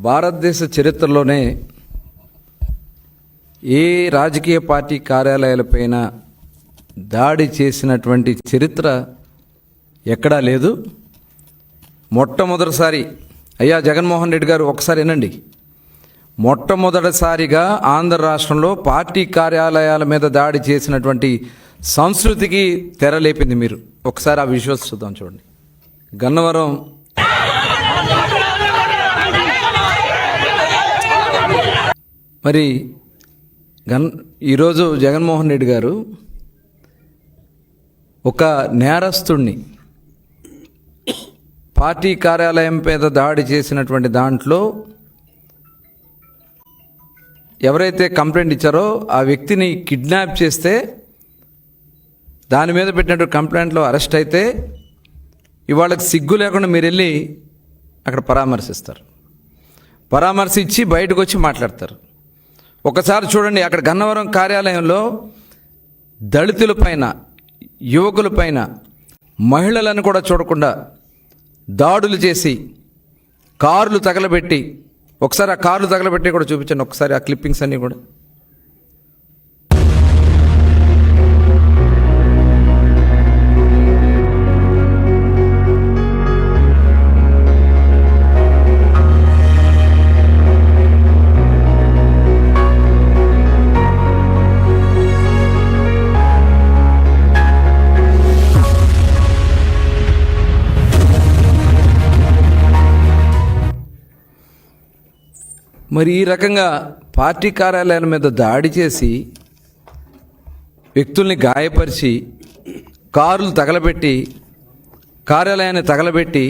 భారతదేశ చరిత్రలోనే ఏ రాజకీయ పార్టీ కార్యాలయాలపైన దాడి చేసినటువంటి చరిత్ర ఎక్కడా లేదు. మొట్టమొదటిసారి అయ్యా జగన్మోహన్ రెడ్డి గారు ఒకసారి వినండి. మొట్టమొదటిసారిగా ఆంధ్ర రాష్ట్రంలో పార్టీ కార్యాలయాల మీద దాడి చేసినటువంటి సంస్కృతికి తెరలేపింది మీరు. ఒకసారి ఆ విశ్వసిద్దాం చూడండి. గన్నవరం మరి గన్ ఈరోజు జగన్మోహన్ రెడ్డి గారు ఒక నేరస్తుడిని పార్టీ కార్యాలయం మీద దాడి చేసినటువంటి దాంట్లో ఎవరైతే కంప్లైంట్ ఇచ్చారో ఆ వ్యక్తిని కిడ్నాప్ చేస్తే దాని మీద పెట్టినటువంటి కంప్లైంట్లో అరెస్ట్ అయితే ఇవాళకి సిగ్గు లేకుండా మీరు వెళ్ళి అక్కడ పరామర్శిస్తారు. పరామర్శించి బయటకు వచ్చి మాట్లాడతారు. ఒకసారి చూడండి అక్కడ గన్నవరం కార్యాలయంలో దళితుల పైన యువకుల పైన మహిళలను కూడా చూడకుండా దాడులు చేసి కార్లు తగలబెట్టి ఒకసారి ఆ కార్లు తగలబెట్టి కూడా చూపించండి ఒకసారి ఆ క్లిప్పింగ్స్ అన్నీ కూడా. మరి ఈ రకంగా పార్టీ కార్యాలయాల మీద దాడి చేసి వ్యక్తుల్ని గాయపరిచి కారులు తగలబెట్టి కార్యాలయాన్ని తగలబెట్టి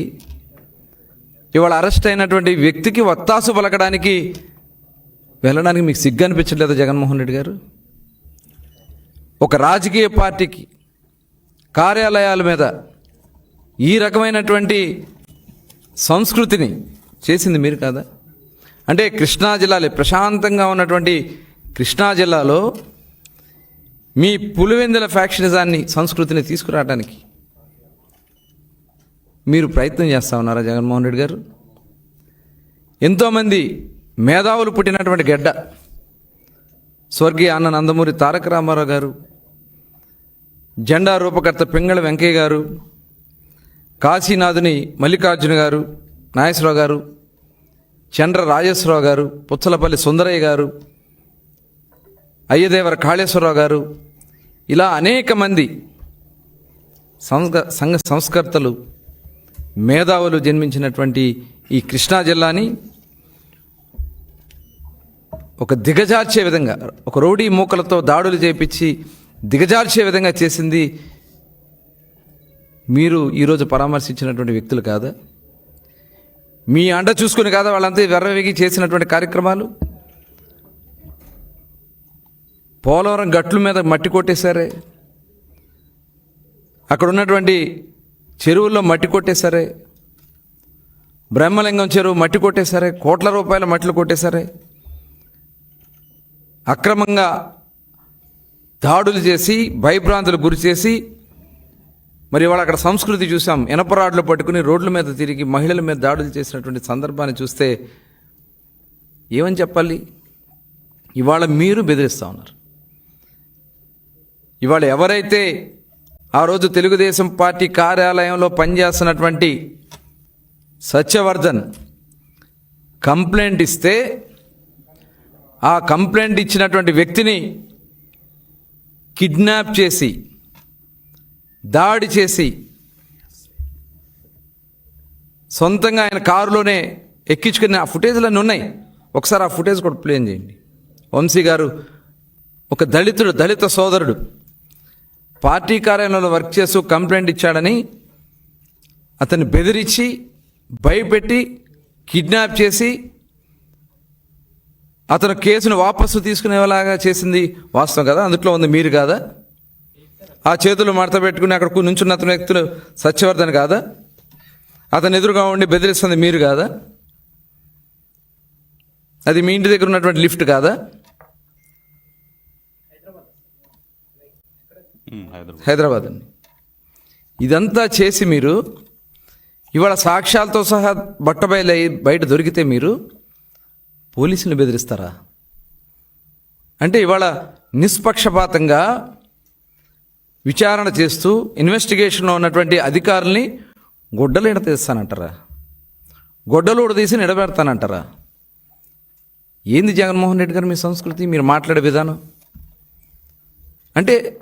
ఇవాళ అరెస్ట్ అయినటువంటి వ్యక్తికి వత్తాసు పలకడానికి వెళ్ళడానికి మీకు సిగ్గు అనిపించట్లేదా జగన్మోహన్ రెడ్డి గారు? ఒక రాజకీయ పార్టీకి కార్యాలయాల మీద ఈ రకమైనటువంటి సంస్కృతిని చేసింది మీరు కాదా? అంటే కృష్ణా జిల్లాలో ప్రశాంతంగా ఉన్నటువంటి కృష్ణా జిల్లాలో మీ పులివెందుల ఫ్యాక్షనిజాన్ని సంస్కృతిని తీసుకురావడానికి మీరు ప్రయత్నం చేస్తా ఉన్నారా జగన్మోహన్ రెడ్డి గారు? ఎంతోమంది మేధావులు పుట్టినటువంటి గెడ్డ స్వర్గీయ అన్న నందమూరి తారక రామారావు గారు జెండా రూపకర్త పింగళ వెంకయ్య గారు కాశీనాథుని మల్లికార్జున గారు నాగేశ్వరరావు గారు చంద్ర రాజేశ్వరరావు గారు పుచ్చలపల్లి సుందరయ్య గారు అయ్యదేవర కాళేశ్వరరావు గారు ఇలా అనేక మంది సంఘ సంస్కర్తలు మేధావులు జన్మించినటువంటి ఈ కృష్ణా జిల్లాని ఒక దిగజార్చే విధంగా ఒక రౌడీ మూకలతో దాడులు చేపించి దిగజార్చే విధంగా చేసింది మీరు ఈరోజు పరామర్శించినటువంటి వ్యక్తులు కాదా? మీ అండ చూసుకుని కాదా వాళ్ళంతా వెర్రవేగి చేసినటువంటి కార్యక్రమాలు? పోలవరం గట్ల మీద మట్టి కొట్టేశారే. అక్కడ ఉన్నటువంటి చెరువుల్లో మట్టి కొట్టేశారే. బ్రహ్మలింగం చెరువు మట్టి కొట్టేశారే. కోట్ల రూపాయల మట్లు కొట్టేశారే. అక్రమంగా దాడులు చేసి భయభ్రాంతులు గురి చేసి మరి ఇవాళ అక్కడ సంస్కృతి చూసాం. ఎనపరాడ్లు పట్టుకుని రోడ్ల మీద తిరిగి మహిళల మీద దాడులు చేసినటువంటి సందర్భాన్ని చూస్తే ఏమని చెప్పాలి? ఇవాళ మీరు బెదిరిస్తూ ఉన్నారు. ఇవాళ ఎవరైతే ఆ రోజు తెలుగుదేశం పార్టీ కార్యాలయంలో పనిచేస్తున్నటువంటి సత్యవర్ధన్ కంప్లైంట్ ఇస్తే ఆ కంప్లైంట్ ఇచ్చినటువంటి వ్యక్తిని కిడ్నాప్ చేసి దాడి చేసి సొంతంగా ఆయన కారులోనే ఎక్కించుకుని ఆ ఫుటేజ్లన్నీ ఉన్నాయి. ఒకసారి ఆ ఫుటేజ్ కూడా ప్లేన్ చేయండి. వంశీ గారు ఒక దళితుడు దళిత సోదరుడు. పార్టీ కార్యాలయంలో వర్క్ చేస్తూ కంప్లైంట్ ఇచ్చాడని అతన్ని బెదిరించి భయపెట్టి కిడ్నాప్ చేసి అతను కేసును వాపసు తీసుకునేలాగా చేసింది వాస్తవం కదా? అందుట్లో ఉంది మీరు కాదా? ఆ చేతులు మడత పెట్టుకుని అక్కడ నుంచున్న అతని వ్యక్తులు సత్యవర్ధన్ కాదా? అతను ఎదురుగా ఉండి బెదిరిస్తుంది మీరు కాదా? అది మీ ఇంటి దగ్గర ఉన్నటువంటి లిఫ్ట్ కాదా? హైదరాబాద్. అండి. ఇదంతా చేసి మీరు ఇవాళ సాక్ష్యాలతో సహా బట్టబయలు బయట దొరికితే మీరు పోలీసుని బెదిరిస్తారా? అంటే ఇవాళ నిష్పక్షపాతంగా విచారణ చేస్తూ ఇన్వెస్టిగేషన్లో ఉన్నటువంటి అధికారుల్ని గొడ్డలు ఎడతీస్తానంటారా గొడ్డలు తీసి నిలబెడతానంటారా? ఏంది జగన్మోహన్ రెడ్డి గారు మీ సంస్కృతి? మీరు మాట్లాడే విధానం? అంటే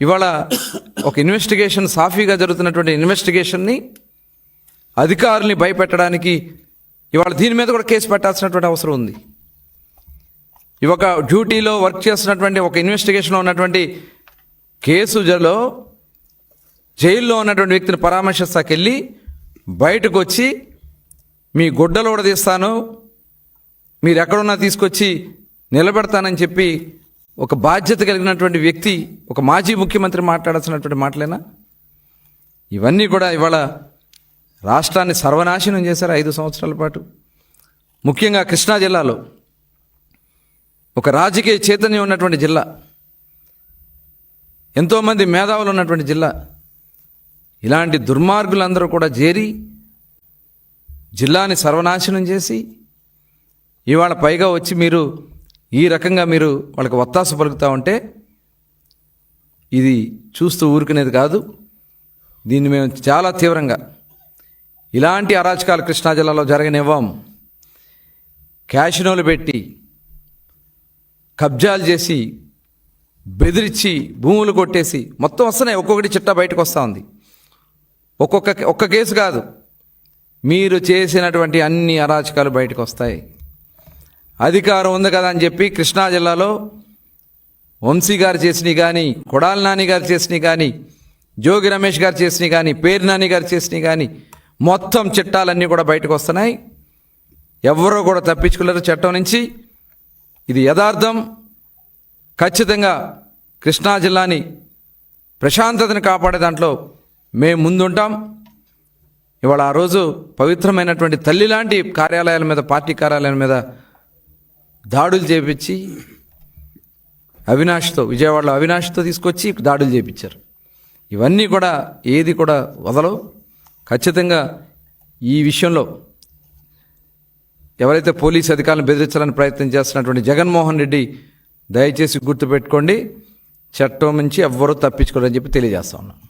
ఇవాళ ఒక ఇన్వెస్టిగేషన్ సాఫీగా జరుగుతున్నటువంటి ఇన్వెస్టిగేషన్ని అధికారుల్ని భయపెట్టడానికి ఇవాళ దీని మీద కూడా కేసు పెట్టాల్సినటువంటి అవసరం ఉంది. ఈ ఒక డ్యూటీలో వర్క్ చేస్తున్నటువంటి ఒక ఇన్వెస్టిగేషన్లో ఉన్నటువంటి కేసులో జైల్లో ఉన్నటువంటి వ్యక్తిని పరామర్శిస్తాకెళ్ళి బయటకు వచ్చి మీ గుడ్డలు కూడా తీస్తాను మీరు ఎక్కడున్నా తీసుకొచ్చి నిలబెడతానని చెప్పి ఒక బాధ్యత కలిగినటువంటి వ్యక్తి ఒక మాజీ ముఖ్యమంత్రి మాట్లాడాల్సినటువంటి మాటలేనా? ఇవన్నీ కూడా ఇవాళ రాష్ట్రాన్ని సర్వనాశనం చేశారు ఐదు సంవత్సరాల పాటు. ముఖ్యంగా కృష్ణా జిల్లాలో ఒక రాజకీయ చైతన్యం ఉన్నటువంటి జిల్లా. ఎంతోమంది మేధావులు ఉన్నటువంటి జిల్లా. ఇలాంటి దుర్మార్గులందరూ కూడా చేరి జిల్లాని సర్వనాశనం చేసి ఇవాళ పైగా వచ్చి మీరు ఈ రకంగా మీరు వాళ్ళకి ఒత్తాస పలుకుతూ ఉంటే ఇది చూస్తూ ఊరుకునేది కాదు. దీన్ని మేము చాలా తీవ్రంగా ఇలాంటి అరాచకాలు కృష్ణా జిల్లాలో జరగనివ్వం. క్యాషినోలు పెట్టి కబ్జాలు చేసి బెదిరించి భూములు కొట్టేసి మొత్తం వస్తున్నాయి ఒక్కొక్కటి చిట్టా బయటకు వస్తూ ఉంది. ఒక్కొక్క ఒక్క కేసు కాదు. మీరు చేసినటువంటి అన్ని అరాచకాలు బయటకు వస్తాయి. అధికారం ఉంది కదా అని చెప్పి కృష్ణా జిల్లాలో వంశీ గారు చేసినవి కానీ కొడాలి నాని గారు చేసినవి కానీ జోగి రమేష్ గారు చేసినవి కానీ పేరు నాని గారు చేసినవి కానీ మొత్తం చిట్టాలన్నీ కూడా బయటకు వస్తున్నాయి. ఎవరో కూడా తప్పించుకోలేరు చట్టం నుంచి. ఇది యథార్థం. ఖచ్చితంగా కృష్ణా జిల్లాని ప్రశాంతతను కాపాడే దాంట్లో మేము ముందుంటాం. ఇవాళ ఆ రోజు పవిత్రమైనటువంటి తల్లి లాంటి కార్యాలయాల మీద పార్టీ కార్యాలయాల మీద దాడులు చేపించి అవినాష్తో విజయవాడలో అవినాష్తో తీసుకొచ్చి దాడులు చేపించారు. ఇవన్నీ కూడా ఏది కూడా వదలవు. ఖచ్చితంగా ఈ విషయంలో ఎవరైతే పోలీస్ అధికారులను బెదిరించాలని ప్రయత్నం చేస్తున్నటువంటి జగన్మోహన్ రెడ్డి దయచేసి గుర్తుపెట్టుకోండి చట్టం నుంచి ఎవ్వరూ తప్పించుకోరని చెప్పి తెలియజేస్తా ఉన్నాను